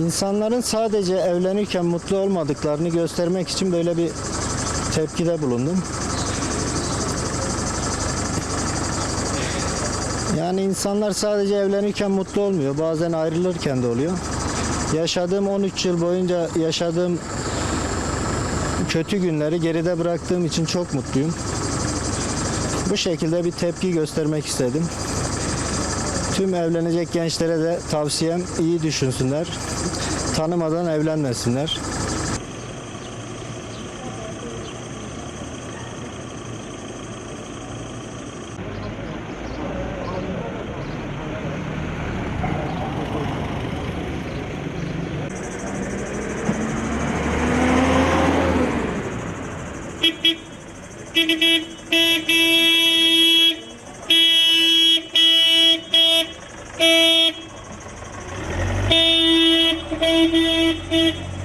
İnsanların sadece evlenirken mutlu olmadıklarını göstermek için böyle bir tepkide bulundum. Yani insanlar sadece evlenirken mutlu olmuyor. Bazen ayrılırken de oluyor. Yaşadığım 13 yıl boyunca yaşadığım kötü günleri geride bıraktığım için çok mutluyum. Bu şekilde bir tepki göstermek istedim. Tüm evlenecek gençlere de tavsiyem iyi düşünsünler. Tanımadan evlenmesinler. Thank you.